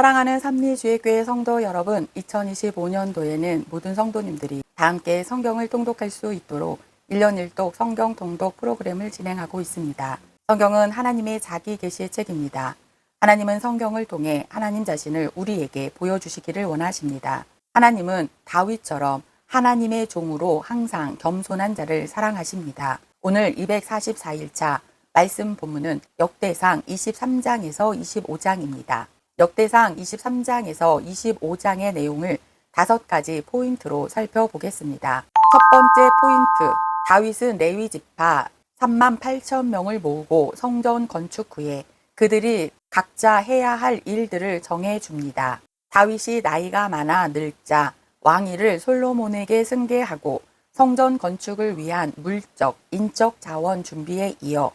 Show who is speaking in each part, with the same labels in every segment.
Speaker 1: 사랑하는 삼리주의 교회 성도 여러분, 2025년도에는 모든 성도님들이 다 함께 성경을 통독할 수 있도록 1년 1독 성경 통독 프로그램을 진행하고 있습니다. 성경은 하나님의 자기 계시의 책입니다. 하나님은 성경을 통해 하나님 자신을 우리에게 보여주시기를 원하십니다. 하나님은 다윗처럼 하나님의 종으로 항상 겸손한 자를 사랑하십니다. 오늘 244일차 말씀 본문은 역대상 23장에서 25장입니다. 역대상 23장에서 25장의 내용을 다섯 가지 포인트로 살펴보겠습니다. 첫 번째 포인트, 다윗은 레위 지파 3만 8천 명을 모으고 성전 건축 후에 그들이 각자 해야 할 일들을 정해 줍니다. 다윗이 나이가 많아 늙자 왕위를 솔로몬에게 승계하고 성전 건축을 위한 물적, 인적 자원 준비에 이어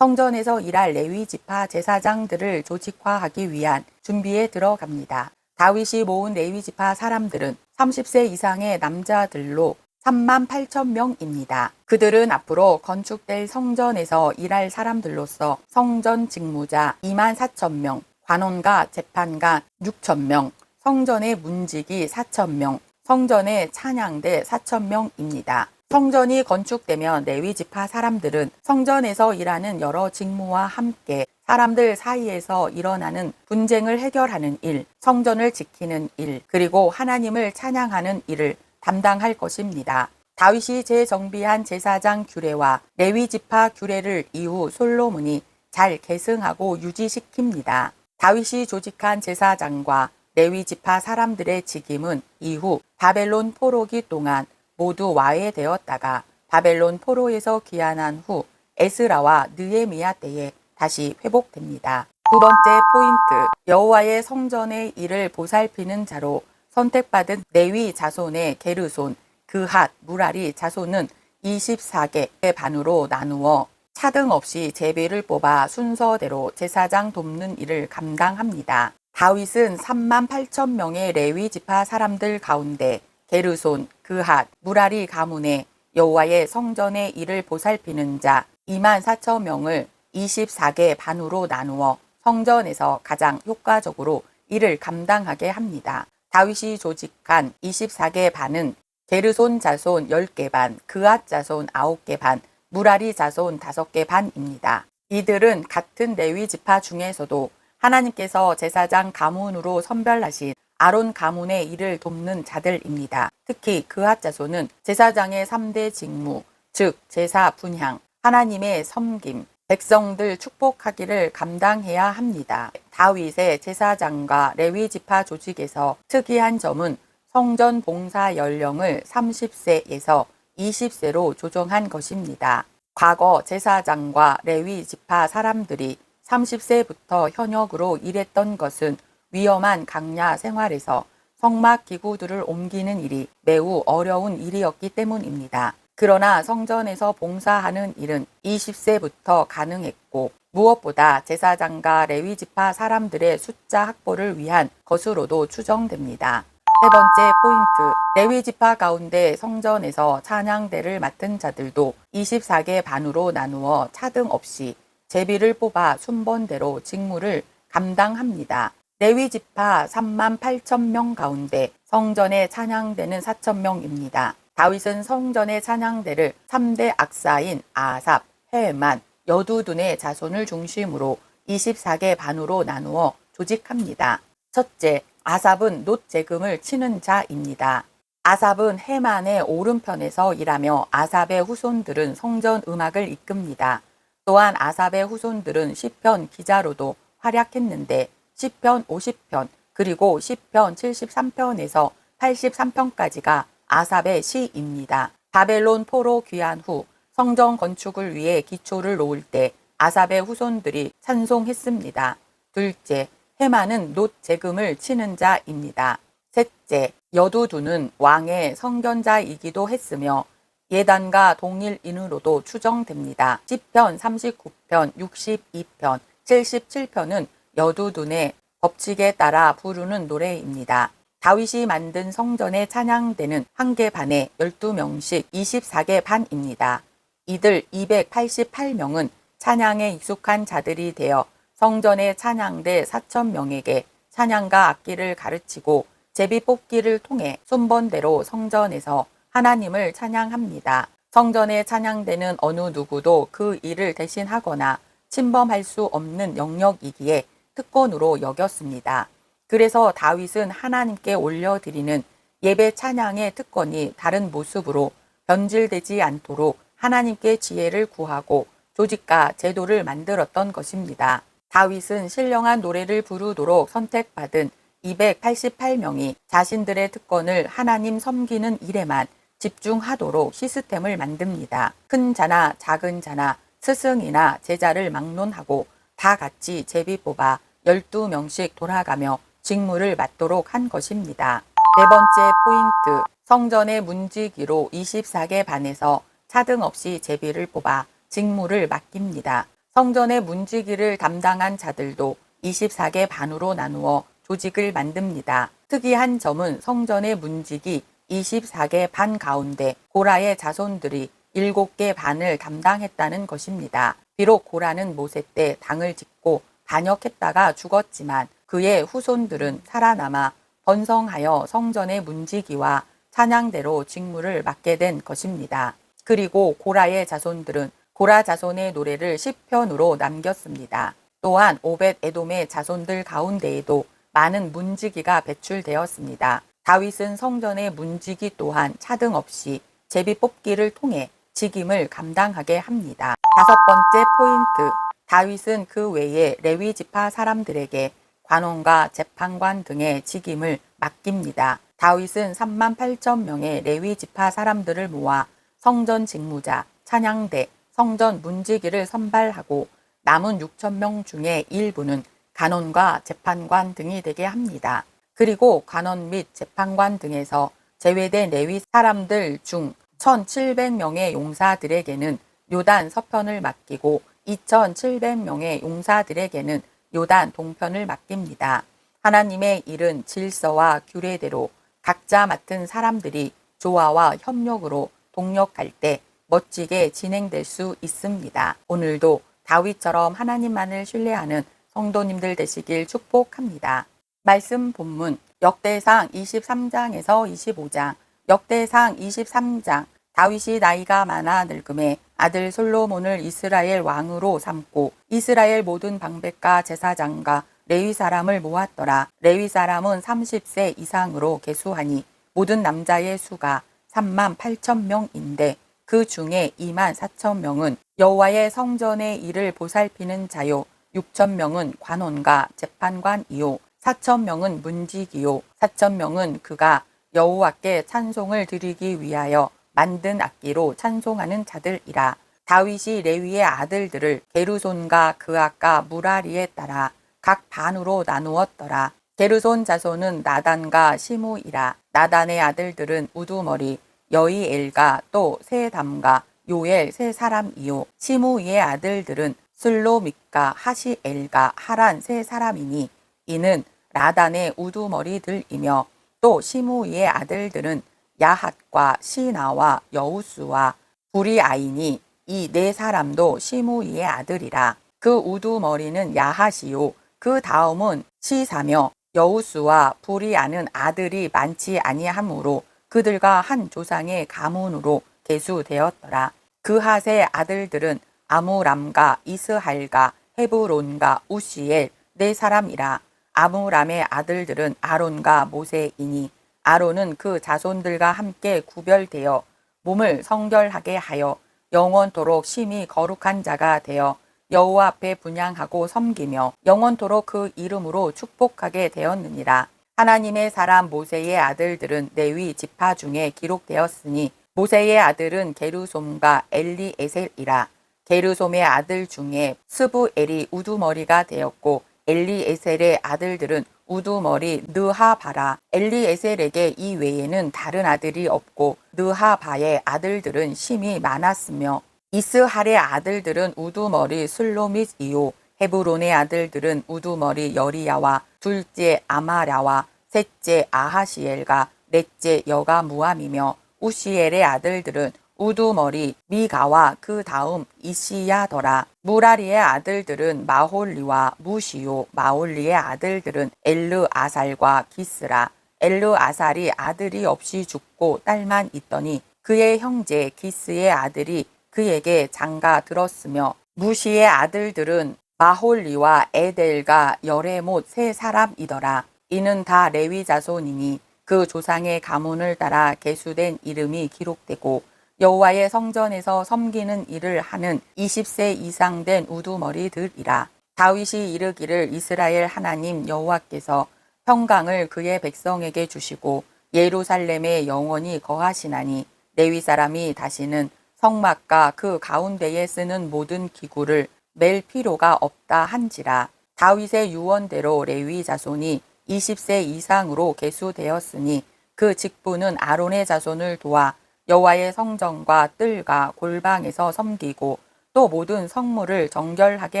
Speaker 1: 성전에서 일할 레위 지파 제사장들을 조직화하기 위한 준비에 들어갑니다. 다윗이 모은 레위 지파 사람들은 30세 이상의 남자들로 3만 8천 명입니다. 그들은 앞으로 건축될 성전에서 일할 사람들로서 성전 직무자 2만 4천 명, 관원과 재판관 6천 명, 성전의 문지기 4천 명, 성전의 찬양대 4천 명입니다. 성전이 건축되면 레위 지파 사람들은 성전에서 일하는 여러 직무와 함께 사람들 사이에서 일어나는 분쟁을 해결하는 일, 성전을 지키는 일, 그리고 하나님을 찬양하는 일을 담당할 것입니다. 다윗이 재정비한 제사장 규례와 레위 지파 규례를 이후 솔로몬이 잘 계승하고 유지시킵니다. 다윗이 조직한 제사장과 레위 지파 사람들의 직임은 이후 바벨론 포로기 동안 모두 와해되었다가 바벨론 포로에서 귀환한 후 에스라와 느에미야 때에 다시 회복됩니다. 두 번째 포인트, 여호와의 성전의 일을 보살피는 자로 선택받은 레위 자손의 게르손, 그핫, 무라리 자손은 24개 반으로 나누어 차등 없이 제비를 뽑아 순서대로 제사장 돕는 일을 감당합니다. 다윗은 3만 8천 명의 레위 지파 사람들 가운데 게르손, 그핫, 무라리 가문의 여호와의 성전의 일을 보살피는 자 2만 4천 명을 24개 반으로 나누어 성전에서 가장 효과적으로 일을 감당하게 합니다. 다윗이 조직한 24개 반은 게르손 자손 10개 반, 그앗 자손 9개 반, 무라리 자손 5개 반입니다. 이들은 같은 레위 지파 중에서도 하나님께서 제사장 가문으로 선별하신 아론 가문의 일을 돕는 자들입니다. 특히 그앗 자손은 제사장의 3대 직무, 즉 제사 분향, 하나님의 섬김, 백성들 축복하기를 감당해야 합니다. 다윗의 제사장과 레위 지파 조직에서 특이한 점은 성전 봉사 연령을 30세에서 20세로 조정한 것입니다. 과거 제사장과 레위 지파 사람들이 30세부터 현역으로 일했던 것은 위험한 강야 생활에서 성막 기구들을 옮기는 일이 매우 어려운 일이었기 때문입니다. 그러나 성전에서 봉사하는 일은 20세부터 가능했고 무엇보다 제사장과 레위 지파 사람들의 숫자 확보를 위한 것으로도 추정됩니다. 세 번째 포인트. 레위 지파 가운데 성전에서 찬양대를 맡은 자들도 24개 반으로 나누어 차등 없이 제비를 뽑아 순번대로 직무를 감당합니다. 레위 지파 3만 8천 명 가운데 성전에 찬양대는 4천 명입니다. 다윗은 성전의 찬양대를 3대 악사인 아삽, 헤만, 여두둔의 자손을 중심으로 24개 반으로 나누어 조직합니다. 첫째, 아삽은 놋 재금을 치는 자입니다. 아삽은 헤만의 오른편에서 일하며 아삽의 후손들은 성전 음악을 이끕니다. 또한 아삽의 후손들은 시편 기자로도 활약했는데 시편 50편 그리고 시편 73편에서 83편까지가 아삽의 시입니다. 바벨론 포로 귀환 후 성전 건축을 위해 기초를 놓을 때 아삽의 후손들이 찬송했습니다. 둘째, 헤마는 놋 재금을 치는 자입니다. 셋째, 여두두는 왕의 성견자이기도 했으며 예단과 동일인으로도 추정됩니다. 10편, 39편, 62편, 77편은 여두둔의 법칙에 따라 부르는 노래입니다. 다윗이 만든 성전의 찬양대는 한 개 반에 12명씩 24개 반입니다. 이들 288명은 찬양에 익숙한 자들이 되어 성전의 찬양대 4천명에게 찬양과 악기를 가르치고 제비 뽑기를 통해 순번대로 성전에서 하나님을 찬양합니다. 성전에 찬양되는 어느 누구도 그 일을 대신하거나 침범할 수 없는 영역이기에 특권으로 여겼습니다. 그래서 다윗은 하나님께 올려드리는 예배 찬양의 특권이 다른 모습으로 변질되지 않도록 하나님께 지혜를 구하고 조직과 제도를 만들었던 것입니다. 다윗은 신령한 노래를 부르도록 선택받은 288명이 자신들의 특권을 하나님 섬기는 일에만 집중하도록 시스템을 만듭니다. 큰 자나 작은 자나 스승이나 제자를 막론하고 다 같이 제비 뽑아 12명씩 돌아가며 직무를 맡도록 한 것입니다. 네 번째 포인트. 성전의 문지기로 24개 반에서 차등 없이 제비를 뽑아 직무를 맡깁니다. 성전의 문지기를 담당한 자들도 24개 반으로 나누어 조직을 만듭니다. 특이한 점은 성전의 문지기 24개 반 가운데 고라의 자손들이 7개 반을 담당했다는 것입니다. 비록 고라는 모세 때 당을 짓고 반역했다가 죽었지만 그의 후손들은 살아남아 번성하여 성전의 문지기와 찬양대로 직무를 맡게 된 것입니다. 그리고 고라의 자손들은 고라 자손의 노래를 시편으로 남겼습니다. 또한 오벳 에돔의 자손들 가운데에도 많은 문지기가 배출되었습니다. 다윗은 성전의 문지기 또한 차등 없이 제비 뽑기를 통해 직임을 감당하게 합니다. 다섯 번째 포인트. 다윗은 그 외에 레위 지파 사람들에게 관원과 재판관 등의 직임을 맡깁니다. 다윗은 3만 8천 명의 레위 지파 사람들을 모아 성전 직무자, 찬양대, 성전 문지기를 선발하고 남은 6천 명 중에 일부는 간원과 재판관 등이 되게 합니다. 그리고 관원 및 재판관 등에서 제외된 레위 사람들 중 1,700명의 용사들에게는 요단 서편을 맡기고 2,700명의 용사들에게는 요단 동편을 맡깁니다. 하나님의 일은 질서와 규례대로 각자 맡은 사람들이 조화와 협력으로 동력할 때 멋지게 진행될 수 있습니다. 오늘도 다윗처럼 하나님만을 신뢰하는 성도님들 되시길 축복합니다. 말씀 본문 역대상 23장에서 25장 역대상 23장 다윗이 나이가 많아 늙음에 아들 솔로몬을 이스라엘 왕으로 삼고 이스라엘 모든 방백과 제사장과 레위 사람을 모았더라. 레위 사람은 30세 이상으로 계수하니 모든 남자의 수가 3만 8천 명인데 그 중에 2만 4천 명은 여호와의 성전의 일을 보살피는 자요. 6천 명은 관원과 재판관이요. 4천 명은 문지기요. 4천 명은 그가 여호와께 찬송을 드리기 위하여 만든 악기로 찬송하는 자들이라. 다윗이 레위의 아들들을 게르손과 그아까 무라리에 따라 각 반으로 나누었더라. 게르손 자손은 나단과 시무이라. 나단의 아들들은 우두머리 여이엘과 또 세담과 요엘 세 사람이요. 시무이의 아들들은 슬로믹과 하시엘과 하란 세 사람이니 이는 라단의 우두머리들이며 또 시무이의 아들들은 야핫과 시나와 여우수와 부리아이니 이네 사람도 시무이의 아들이라. 그 우두머리는 야핫이요. 그 다음은 시사며 여우수와 부리아는 아들이 많지 아니하므로 그들과 한 조상의 가문으로 계수되었더라. 그 핫의 아들들은 아무람과 이스할과 헤브론과 우시엘 네 사람이라. 아무람의 아들들은 아론과 모세이니 아론은 그 자손들과 함께 구별되어 몸을 성결하게 하여 영원토록 심히 거룩한 자가 되어 여호와 앞에 분양하고 섬기며 영원토록 그 이름으로 축복하게 되었느니라. 하나님의 사람 모세의 아들들은 레위 지파 중에 기록되었으니 모세의 아들은 게르솜과 엘리에셀이라. 게르솜의 아들 중에 스부엘이 우두머리가 되었고 엘리에셀의 아들들은 우두머리 느하바라 엘리에셀에게 이 외에는 다른 아들이 없고 느하바의 아들들은 심이 많았으며 이스할의 아들들은 우두머리 슬로밋이요 헤브론의 아들들은 우두머리 여리야와 둘째 아마랴와 셋째 아하시엘과 넷째 여가무함이며 우시엘의 아들들은 우두머리, 미가와 그 다음 이시야더라. 무라리의 아들들은 마홀리와 무시요, 마홀리의 아들들은 엘르 아살과 기스라. 엘르 아살이 아들이 없이 죽고 딸만 있더니 그의 형제 기스의 아들이 그에게 장가 들었으며 무시의 아들들은 마홀리와 에델과 여레못 세 사람이더라. 이는 다 레위 자손이니 그 조상의 가문을 따라 계수된 이름이 기록되고 여호와의 성전에서 섬기는 일을 하는 20세 이상 된 우두머리들이라. 다윗이 이르기를 이스라엘 하나님 여호와께서 평강을 그의 백성에게 주시고 예루살렘에 영원히 거하시나니 레위 사람이 다시는 성막과 그 가운데에 쓰는 모든 기구를 맬 필요가 없다 한지라 다윗의 유언대로 레위 자손이 20세 이상으로 계수되었으니 그 직분은 아론의 자손을 도와 여호와의 성전과 뜰과 골방에서 섬기고 또 모든 성물을 정결하게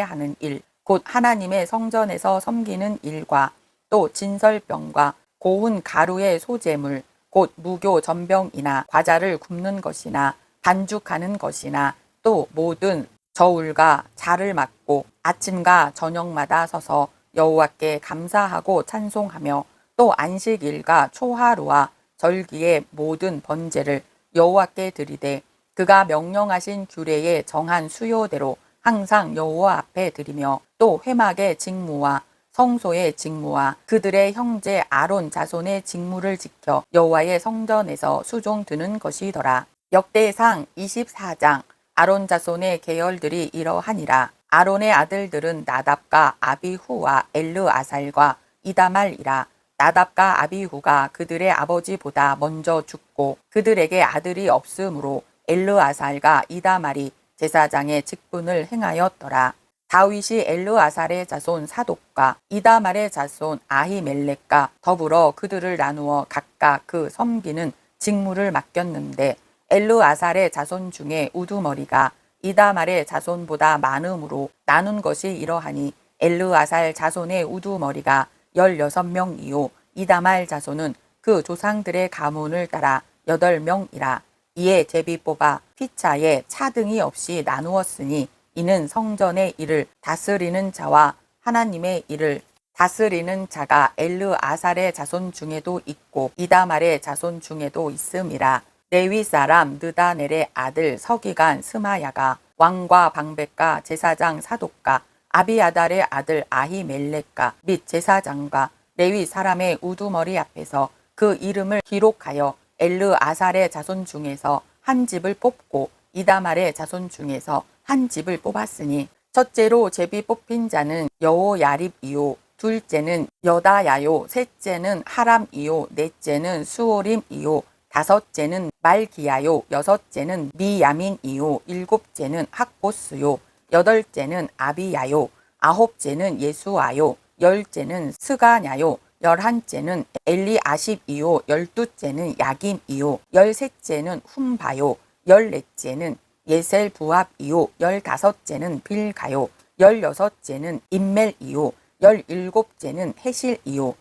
Speaker 1: 하는 일, 곧 하나님의 성전에서 섬기는 일과 또 진설병과 고운 가루의 소재물, 곧 무교 전병이나 과자를 굽는 것이나 반죽하는 것이나 또 모든 저울과 자를 맡고 아침과 저녁마다 서서 여호와께 감사하고 찬송하며 또 안식일과 초하루와 절기의 모든 번제를 여호와께 드리되 그가 명령하신 규례에 정한 수요대로 항상 여호와 앞에 드리며 또 회막의 직무와 성소의 직무와 그들의 형제 아론 자손의 직무를 지켜 여호와의 성전에서 수종 드는 것이더라. 역대상 24장 아론 자손의 계열들이 이러하니라. 아론의 아들들은 나답과 아비후와 엘르아살과 이다말이라. 나답과 아비후가 그들의 아버지보다 먼저 죽고 그들에게 아들이 없으므로 엘르아살과 이다말이 제사장의 직분을 행하였더라. 다윗이 엘르아살의 자손 사독과 이다말의 자손 아히멜렉과 더불어 그들을 나누어 각각 그 섬기는 직무를 맡겼는데 엘르아살의 자손 중에 우두머리가 이다말의 자손보다 많음으로 나눈 것이 이러하니 엘르아살 자손의 우두머리가 16명이요. 이다말 자손은 그 조상들의 가문을 따라 8명이라. 이에 제비 뽑아 피차에 차등이 없이 나누었으니 이는 성전의 일을 다스리는 자와 하나님의 일을 다스리는 자가 엘르아살의 자손 중에도 있고 이다말의 자손 중에도 있음이라. 레위 사람 느다넬의 아들 서기관 스마야가 왕과 방백과 제사장 사독과 아비아달의 아들 아히멜렉과 및 제사장과 레위 사람의 우두머리 앞에서 그 이름을 기록하여 엘르 아살의 자손 중에서 한 집을 뽑고 이다말의 자손 중에서 한 집을 뽑았으니 첫째로 제비 뽑힌 자는 여호야립이요 둘째는 여다야요 셋째는 하람이요 넷째는 수오림이요 다섯째는 말기야요 여섯째는 미야민이요 일곱째는 학보스요 여덟째는 아비야요 아홉째는 예수아요 열째는 스가냐요 열한째는 엘리아십이요 열두째는 야김이요 열셋째는 훔바요 열넷째는 예셀부압이요 열다섯째는 빌가요 열여섯째는 인멜이요 열일곱째는 해실이요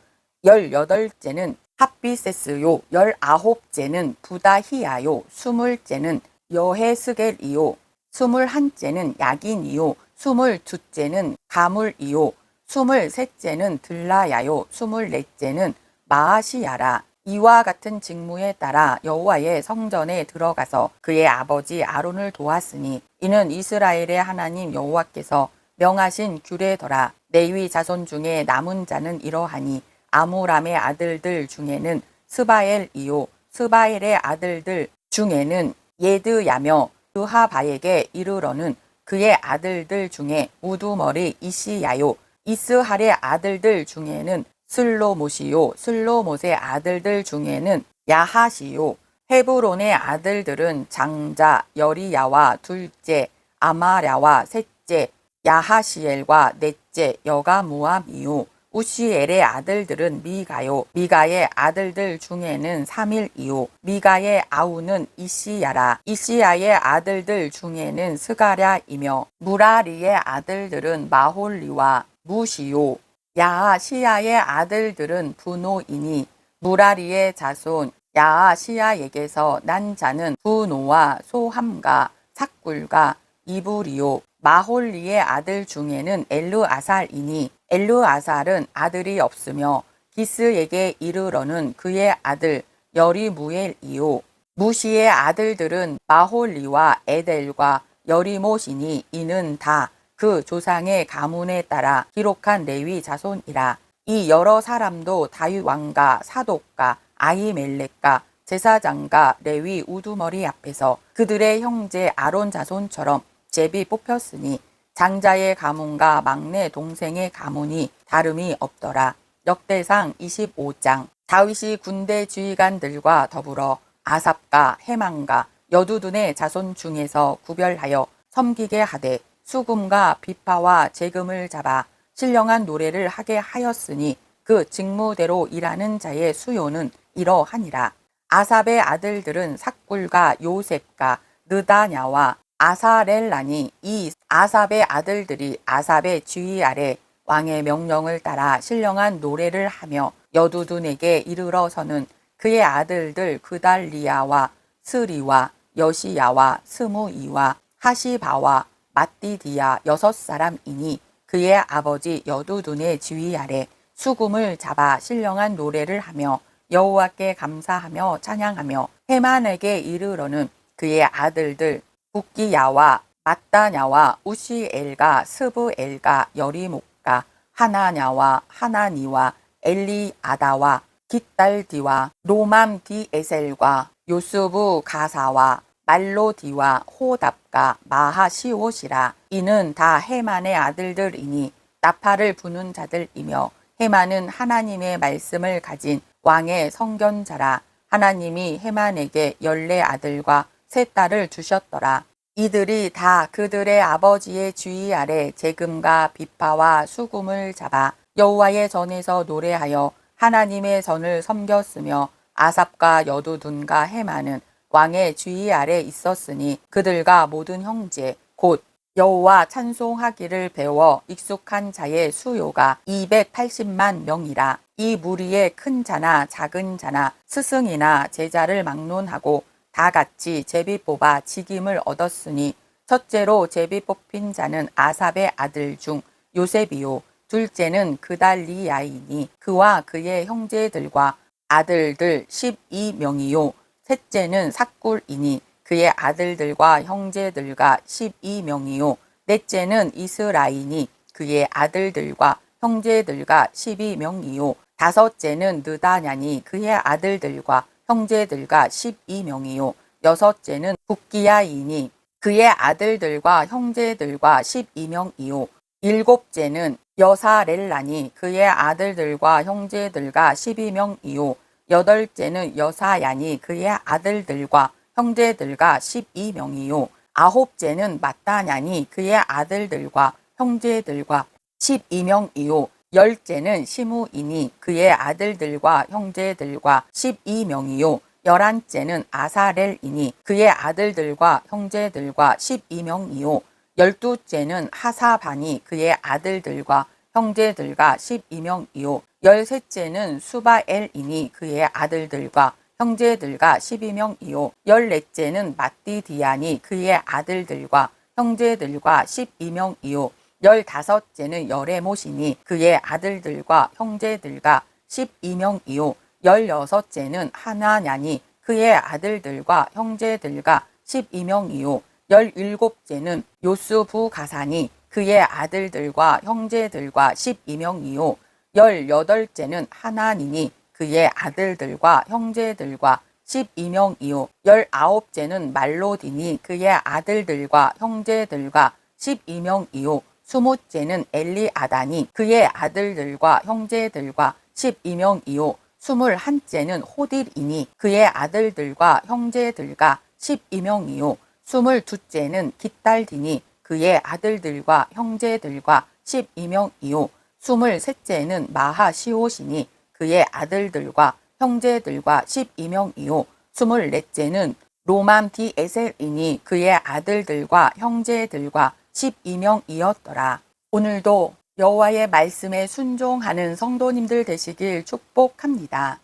Speaker 1: 열여덟째는 핫비세스요 열아홉째는 부다히야요 스물째는 여헤스겔이요 스물한째는 야긴이요. 스물두째는 가물이요. 스물셋째는 들라야요. 스물넷째는 마아시야라. 이와 같은 직무에 따라 여호와의 성전에 들어가서 그의 아버지 아론을 도왔으니 이는 이스라엘의 하나님 여호와께서 명하신 규례더라. 레위 자손 중에 남은 자는 이러하니 아무람의 아들들 중에는 스바엘이요. 스바엘의 아들들 중에는 예드야며 그하바에게 이르러는 그의 아들들 중에 우두머리 이시야요 이스할의 아들들 중에는 슬로못이요 슬로못의 아들들 중에는 야하시요. 헤브론의 아들들은 장자 여리야와 둘째 아마랴와 셋째 야하시엘과 넷째 여가무암이요 우시엘의 아들들은 미가요. 미가의 아들들 중에는 삼일이요 미가의 아우는 이시야라. 이시야의 아들들 중에는 스가랴이며 무라리의 아들들은 마홀리와 무시요. 야시야의 아들들은 분노이니 무라리의 자손 야시아에게서 난 자는 부노와 소함과 삭굴과 이브리오 마홀리의 아들 중에는 엘르아살이니 엘르아살은 아들이 없으며 기스에게 이르러는 그의 아들 여리무엘이요. 무시의 아들들은 마홀리와 에델과 여리못이니 이는 다 그 조상의 가문에 따라 기록한 레위 자손이라. 이 여러 사람도 다윗 왕과 사독과 아이멜렉과 제사장과 레위 우두머리 앞에서 그들의 형제 아론 자손처럼 제비 뽑혔으니 장자의 가문과 막내 동생의 가문이 다름이 없더라. 역대상 25장 다윗이 군대 지휘관들과 더불어 아삽과 해망과 여두둔의 자손 중에서 구별하여 섬기게 하되 수금과 비파와 재금을 잡아 신령한 노래를 하게 하였으니 그 직무대로 일하는 자의 수요는 이러하니라. 아삽의 아들들은 삭굴과 요셉과 느다냐와 아사렐라니 이 아삽의 아들들이 아삽의 지휘 아래 왕의 명령을 따라 신령한 노래를 하며 여두둔에게 이르러서는 그의 아들들 그달리아와 스리와 여시야와 스무이와 하시바와 마띠디아 여섯 사람이니 그의 아버지 여두둔의 지휘 아래 수금을 잡아 신령한 노래를 하며 여호와께 감사하며 찬양하며 해만에게 이르러는 그의 아들들 북기야와 마따냐와 우시엘과 스브엘과 여리목과 하나냐와 하나니와 엘리아다와 깃달디와 로맘 디에셀과 요스부 가사와 말로디와 호답과 마하시옷이라. 이는 다 해만의 아들들이니 나팔을 부는 자들이며 해만은 하나님의 말씀을 가진 왕의 성견자라. 하나님이 해만에게 열네 아들과 세 딸을 주셨더라. 이들이 다 그들의 아버지의 주의 아래 재금과 비파와 수금을 잡아 여호와의 전에서 노래하여 하나님의 전을 섬겼으며 아삽과 여두둔과 해마는 왕의 주의 아래 있었으니 그들과 모든 형제 곧 여호와 찬송하기를 배워 익숙한 자의 수요가 280만 명이라 이 무리의 큰 자나 작은 자나 스승이나 제자를 막론하고 다 같이 제비 뽑아 직임을 얻었으니 첫째로 제비 뽑힌 자는 아삽의 아들 중 요셉이요. 둘째는 그달리야이니 그와 그의 형제들과 아들들 12명이요. 셋째는 삭굴이니 그의 아들들과 형제들과 12명이요. 넷째는 이스라이니 그의 아들들과 형제들과 12명이요. 다섯째는 느다냐니 그의 아들들과 형제들과 12명이요. 여섯째는 북기야이니 그의 아들들과 형제들과 12명이요. 일곱째는 여사렐라니 그의 아들들과 형제들과 12명이요. 여덟째는 여사야니 그의 아들들과 형제들과 12명이요. 아홉째는 마따냐니 그의 아들들과 형제들과 12명이요 열째는 시무이니 그의 아들들과 형제들과 12명이요. 열한째는 아사렐이니 그의 아들들과 형제들과 12명이요. 열두째는 하사바니 그의 아들들과 형제들과 12명이요. 열셋째는 수바엘이니 그의 아들들과 형제들과 12명이요. 열넷째는 마띠디아니 그의 아들들과 형제들과 12명이요 열다섯째는 여레못이니 그의 아들들과 형제들과 12명이요 열여섯째는 하나냐니 그의 아들들과 형제들과 12명이요 열일곱째는 요스부 가사니 그의 아들들과 형제들과 12명이요 열여덟째는 하나니니 그의 아들들과 형제들과 12명이요 열아홉째는 말로디니 그의 아들들과 형제들과 12명이요 스무째는 엘리아다니 그의 아들들과 형제들과 12명이요. 스물한째는 호딜이니 그의 아들들과 형제들과 12명이요. 스물두째는 깃달디니 그의 아들들과 형제들과 12명이요. 스물셋째는 마하시옷이니 그의 아들들과 형제들과 12명이요. 스물넷째는 로맘디 에셀이니 그의 아들들과 형제들과 12명이었더라. 오늘도 여호와의 말씀에 순종하는 성도님들 되시길 축복합니다.